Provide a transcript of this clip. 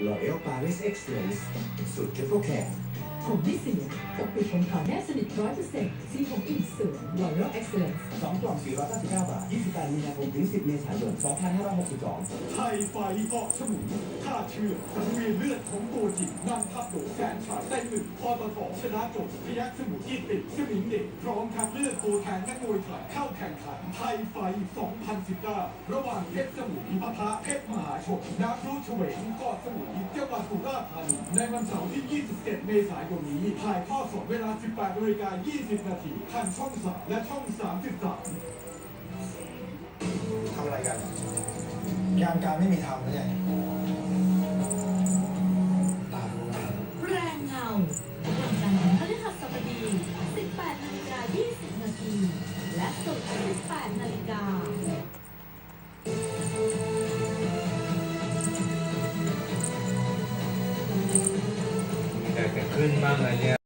L'Oréal Paris Express, suitable for care. ผมไม่เสียปกปิดผมขาวแนบสนิทร้อยเปอร์เซ็นต์สีผมอิ่มสวย L'Oreal Excellence สองกล่อง499 บาท 28มีนาคมถึง 10 เมษายน 2562 ไทยไฟเกาะสมุนท่าเชื่อสังเวียนเลือดของตัวจริงนำทัพโดแสนชัยไต้หนึ่งพอตทชนะจบพยักสมุทรอิติสมิงเด็กพร้อมคัดเลือกตัวแทนนักมวยไทยเข้าแข่งขันไทยไฟ 2019 ระหว่างเพชรสมุทรปะทะเพชรมหาชนนักรู้เฉวงเกาะสมุทรจังหวัดสุราษฎร์ธานีในวันเสาร์ที่ 27 เมษายนนี้ถ่ายทอดสดเวลา 18นาฬิกา20 นาทีทางช่อง 3 และช่อง 33ทำอะไรกันงานการไม่มีทำไม่ใช่ตาดูนะแรงเงาวันจันทร์ถึงพฤหัสบดี 18นาฬิกา20 นาที และศุกร์18นาฬิกา ขึ้นบ้างเลยเนี่ย